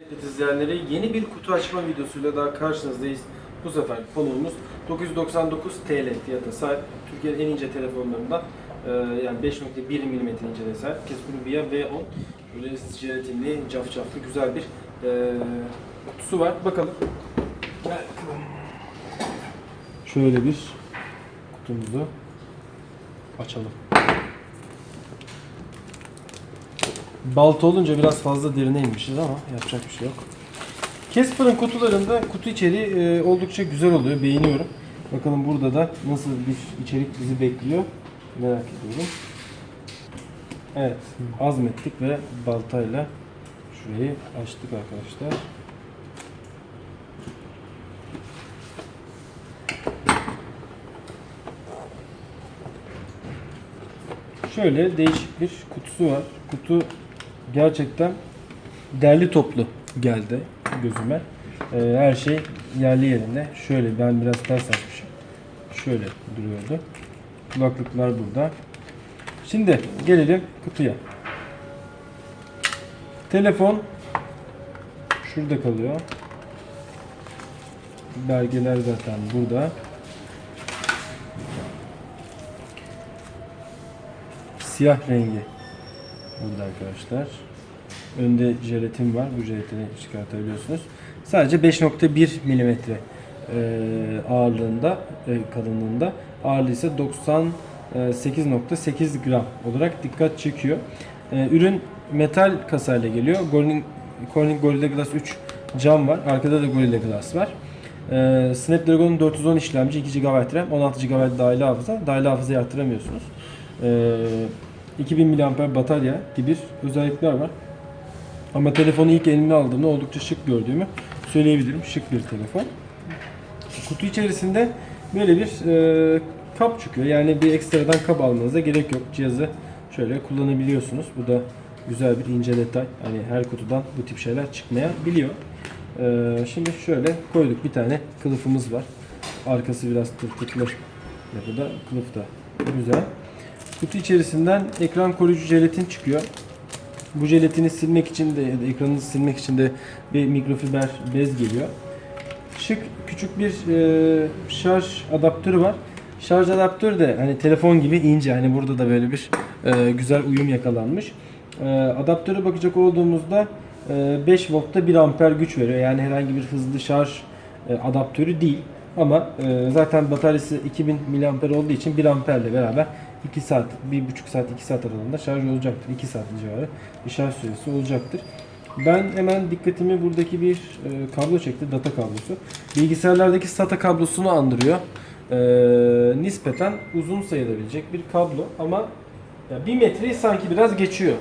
Evet izleyenleri yeni bir kutu açma videosuyla daha karşınızdayız. Bu sefer konuğumuz 999 TL fiyata sahip Türkiye'nin en ince telefonlarından e, yani 5.1 mm inceliğe sahip Casper Via V10 böyle jelatinli, cafcaflı güzel bir e, kutusu var. Bakalım. Şöyle bir kutumuzu açalım. Balta olunca biraz fazla derine inmişiz ama yapacak bir şey yok. Casper'ın kutularında kutu içeriği e, oldukça güzel oluyor. Beğeniyorum. Bakalım burada da nasıl bir içerik bizi bekliyor. Merak ediyorum. Evet. Azmettik ve baltayla şurayı açtık arkadaşlar. Şöyle değişik bir kutusu var. Kutu gerçekten derli toplu geldi gözüme. Ee, her şey yerli yerinde. Şöyle ben biraz ters açmışım. Şöyle duruyordu. Kulaklıklar burada. Şimdi gelelim kutuya. Telefon şurada kalıyor. Belgeler zaten burada. Siyah rengi burada arkadaşlar. Önde jelatin var. Bu jelatini çıkartabiliyorsunuz. Sadece 5.1 milimetre e, ağırlığında, e, kalınlığında. Ağırlığı ise 98.8 gram olarak dikkat çekiyor. E, ürün metal kasayla geliyor. Corning, Gorilla Glass 3 cam var. Arkada da Gorilla Glass var. Snapdragon 410 işlemci, 2 GB RAM, 16 GB dahili hafıza. Dahili hafızayı arttıramıyorsunuz. 2000 mAh batarya gibi özellikler var. Ama telefonu ilk elime aldığımda oldukça şık gördüğümü söyleyebilirim. Şık bir telefon. Kutu içerisinde böyle bir e, kap çıkıyor. Yani bir ekstradan kap almanıza gerek yok. Cihazı şöyle kullanabiliyorsunuz. Bu da güzel bir ince detay. Hani her kutudan bu tip şeyler çıkmayabiliyor. E, şimdi şöyle koyduk. Bir tane kılıfımız var. Arkası biraz tırtıklı yapıda. Kılıf da güzel. Kutu içerisinden ekran koruyucu jelatin çıkıyor. Bu jelatini silmek için de ya da ekranını silmek için de bir mikrofiber bez geliyor. Şık küçük bir e, şarj adaptörü var. Şarj adaptörü de hani telefon gibi ince. Hani burada da böyle bir e, güzel uyum yakalanmış. E, adaptöre bakacak olduğumuzda e, 5 voltta 1 amper güç veriyor. Yani herhangi bir hızlı şarj e, adaptörü değil. Ama e, zaten bataryası 2000 mAh olduğu için 1 amperle beraber 2 saat, 1,5 saat, 2 saat aralığında şarj olacaktır. 2 saat civarı bir şarj süresi olacaktır. Ben hemen dikkatimi buradaki bir e, kablo çekti, data kablosu. Bilgisayarlardaki SATA kablosunu andırıyor. E, nispeten uzun sayılabilecek bir kablo ama ya 1 metreyi sanki biraz geçiyor.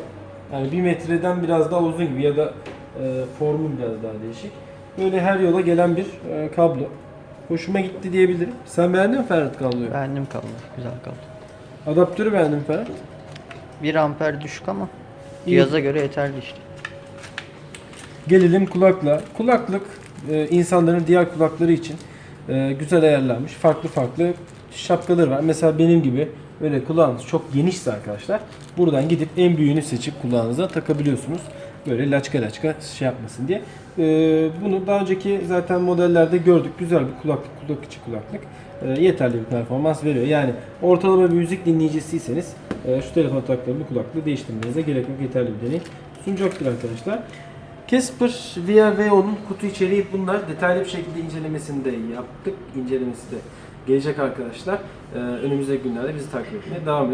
Yani 1 metreden biraz daha uzun gibi ya da e, formu biraz daha değişik. Böyle her yola gelen bir e, kablo. Hoşuma gitti diyebilirim. Sen beğendin mi Ferhat kabloyu? Beğendim kablo. Güzel kablo. Adaptörü beğendim Ferhat. 1 amper düşük ama İyi. cihaza göre yeterli işte. Gelelim kulakla. Kulaklık e, insanların diğer kulakları için e, güzel ayarlanmış. Farklı farklı şapkaları var. Mesela benim gibi böyle kulağınız çok genişse arkadaşlar buradan gidip en büyüğünü seçip kulağınıza takabiliyorsunuz. Böyle laçka laçka şey yapmasın diye. E, bunu daha önceki zaten modellerde gördük. Güzel bir kulaklık, kulak içi kulaklık. E, yeterli bir performans veriyor. Yani ortalama bir müzik dinleyicisiyseniz e, şu telefon taktığı bu kulaklığı değiştirmenize gerek yok. Yeterli bir deneyim sunacaktır arkadaşlar. Casper Via V10'un kutu içeriği bunlar. Detaylı bir şekilde incelemesini de yaptık. İncelemesi de gelecek arkadaşlar. Ee, önümüzdeki günlerde bizi takip etmeye devam edin.